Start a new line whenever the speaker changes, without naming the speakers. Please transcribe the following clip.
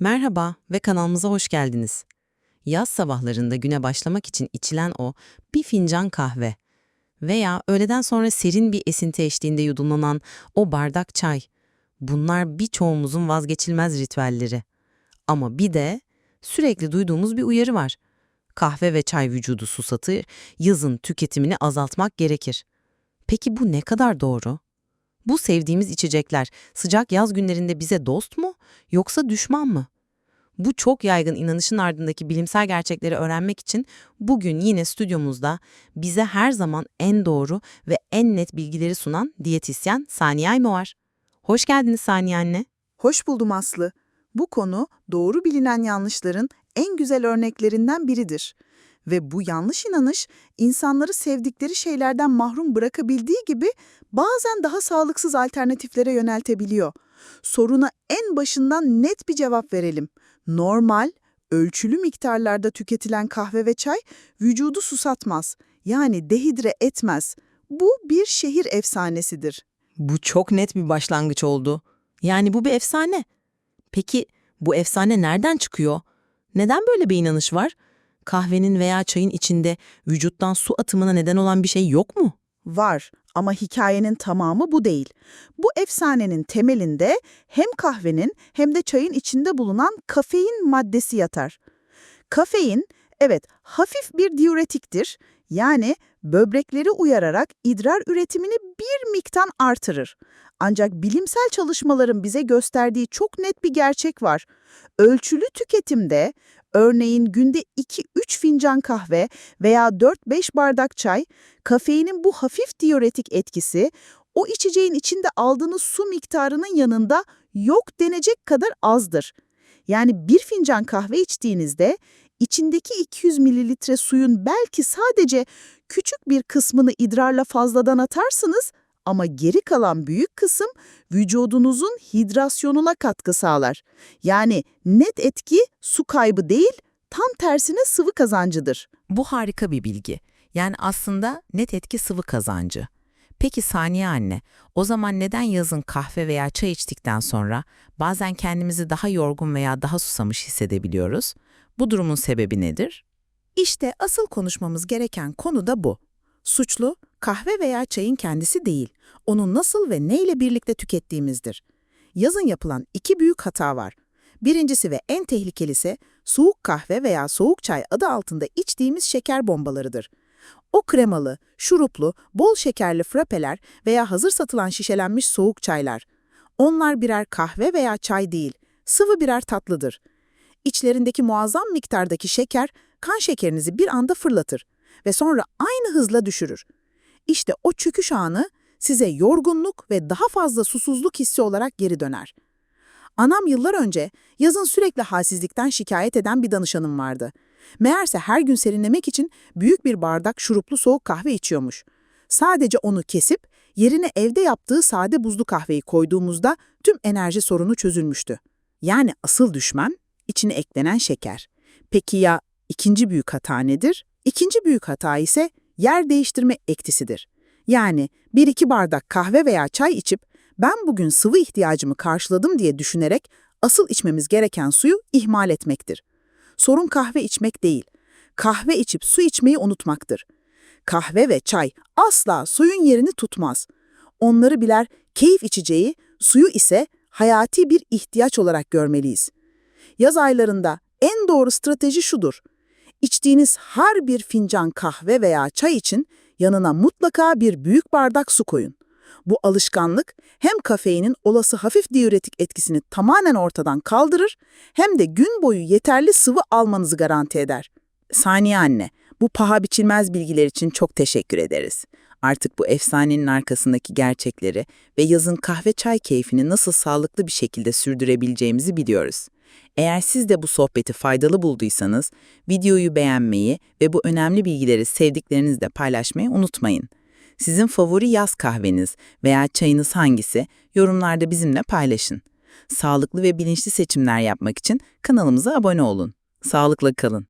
Merhaba ve kanalımıza hoş geldiniz. Yaz sabahlarında güne başlamak için içilen o bir fincan kahve veya öğleden sonra serin bir esinti eşliğinde yudumlanan o bardak çay. Bunlar birçoğumuzun vazgeçilmez ritüelleri. Ama bir de sürekli duyduğumuz bir uyarı var. Kahve ve çay vücudu susatır, yazın tüketimini azaltmak gerekir. Peki bu ne kadar doğru? Bu sevdiğimiz içecekler sıcak yaz günlerinde bize dost mu yoksa düşman mı? Bu çok yaygın inanışın ardındaki bilimsel gerçekleri öğrenmek için bugün yine stüdyomuzda bize her zaman en doğru ve en net bilgileri sunan diyetisyen Saniye Aymo var. Hoş geldiniz Saniye anne.
Hoş buldum Aslı. Bu konu doğru bilinen yanlışların en güzel örneklerinden biridir. Ve bu yanlış inanış insanları sevdikleri şeylerden mahrum bırakabildiği gibi bazen daha sağlıksız alternatiflere yöneltebiliyor. Soruna en başından net bir cevap verelim. Normal, ölçülü miktarlarda tüketilen kahve ve çay vücudu susatmaz. Yani dehidre etmez. Bu bir şehir efsanesidir.
Bu çok net bir başlangıç oldu. Yani bu bir efsane. Peki bu efsane nereden çıkıyor? Neden böyle bir inanış var? Kahvenin veya çayın içinde vücuttan su atımına neden olan bir şey yok mu?
Var ama hikayenin tamamı bu değil. Bu efsanenin temelinde hem kahvenin hem de çayın içinde bulunan kafein maddesi yatar. Kafein, evet hafif bir diüretiktir. Yani böbrekleri uyararak idrar üretimini bir miktar artırır. Ancak bilimsel çalışmaların bize gösterdiği çok net bir gerçek var. Ölçülü tüketimde, örneğin günde 2-3 fincan kahve veya 4-5 bardak çay, kafeinin bu hafif diüretik etkisi, o içeceğin içinde aldığınız su miktarının yanında yok denecek kadar azdır. Yani bir fincan kahve içtiğinizde içindeki 200 mililitre suyun belki sadece küçük bir kısmını idrarla fazladan atarsınız ama geri kalan büyük kısım vücudunuzun hidrasyonuna katkı sağlar. Yani net etki su kaybı değil, tam tersine sıvı kazancıdır.
Bu harika bir bilgi. Yani aslında net etki sıvı kazancı. Peki Saniye anne, o zaman neden yazın kahve veya çay içtikten sonra bazen kendimizi daha yorgun veya daha susamış hissedebiliyoruz? Bu durumun sebebi nedir? İşte asıl konuşmamız gereken konu da bu. Suçlu, kahve veya çayın kendisi değil, onu nasıl ve neyle birlikte tükettiğimizdir. Yazın yapılan iki büyük hata var. Birincisi ve en tehlikelisi soğuk kahve veya soğuk çay adı altında içtiğimiz şeker bombalarıdır. O kremalı, şuruplu, bol şekerli frapeler veya hazır satılan şişelenmiş soğuk çaylar. Onlar birer kahve veya çay değil, sıvı birer tatlıdır. İçlerindeki muazzam miktardaki şeker, kan şekerinizi bir anda fırlatır ve sonra aynı hızla düşürür. İşte o çöküş anı size yorgunluk ve daha fazla susuzluk hissi olarak geri döner. Anam yıllar önce yazın sürekli halsizlikten şikayet eden bir danışanım vardı. Meğerse her gün serinlemek için büyük bir bardak şuruplu soğuk kahve içiyormuş. Sadece onu kesip yerine evde yaptığı sade buzlu kahveyi koyduğumuzda tüm enerji sorunu çözülmüştü. Yani asıl düşman içine eklenen şeker. Peki ya ikinci büyük hata nedir? İkinci büyük hata ise yer değiştirme ektisidir. Yani bir iki bardak kahve veya çay içip ben bugün sıvı ihtiyacımı karşıladım diye düşünerek asıl içmemiz gereken suyu ihmal etmektir. Sorun kahve içmek değil, kahve içip su içmeyi unutmaktır. Kahve ve çay asla suyun yerini tutmaz. Onları birer keyif içeceği, suyu ise hayati bir ihtiyaç olarak görmeliyiz. Yaz aylarında en doğru strateji şudur. İçtiğiniz her bir fincan kahve veya çay için yanına mutlaka bir büyük bardak su koyun. Bu alışkanlık hem kafeinin olası hafif diüretik etkisini tamamen ortadan kaldırır hem de gün boyu yeterli sıvı almanızı garanti eder. Saniye anne, bu paha biçilmez bilgiler için çok teşekkür ederiz. Artık bu efsanenin arkasındaki gerçekleri ve yazın kahve çay keyfini nasıl sağlıklı bir şekilde sürdürebileceğimizi biliyoruz. Eğer siz de bu sohbeti faydalı bulduysanız, videoyu beğenmeyi ve bu önemli bilgileri sevdiklerinizle paylaşmayı unutmayın. Sizin favori yaz kahveniz veya çayınız hangisi? Yorumlarda bizimle paylaşın. Sağlıklı ve bilinçli seçimler yapmak için kanalımıza abone olun. Sağlıkla kalın.